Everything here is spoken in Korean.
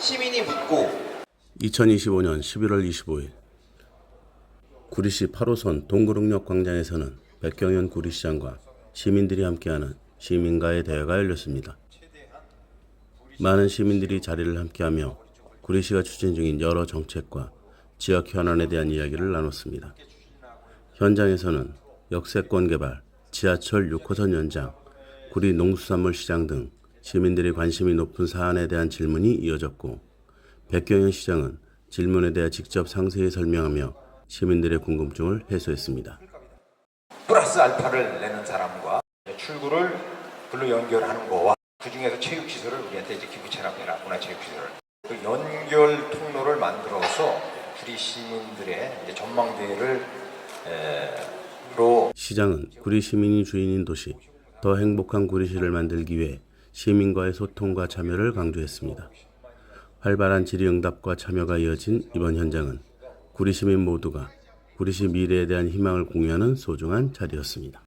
시민이 묻고 2025년 11월 25일 구리시 8호선 동구릉역 광장에서는 백경현 구리시장과 시민들이 함께하는 시민과의 대화가 열렸습니다. 많은 시민들이 자리를 함께하며 구리시가 추진 중인 여러 정책과 지역 현안에 대한 이야기를 나눴습니다. 현장에서는 역세권 개발, 지하철 6호선 연장, 구리 농수산물 시장 등 시민들이 관심이 높은 사안에 대한 질문이 이어졌고 백경현 시장은 질문에 대해 직접 상세히 설명하며 시민들의 궁금증을 해소했습니다. 플러스 알파를 내는 사람과 출구를 글로 연결하는 거와 그 중에서 체육시설을 우리한테 이제 기부채납 해라 문화체육시설을 그 연결 통로를 만들어서 구리 시민들의 이제 전망대를 에, 로 시장은 구리 시민이 주인인 도시, 더 행복한 구리시를 만들기 위해 시민과의 소통과 참여를 강조했습니다. 활발한 질의응답과 참여가 이어진 이번 현장은 구리 시민 모두가 구리시 미래에 대한 희망을 공유하는 소중한 자리였습니다.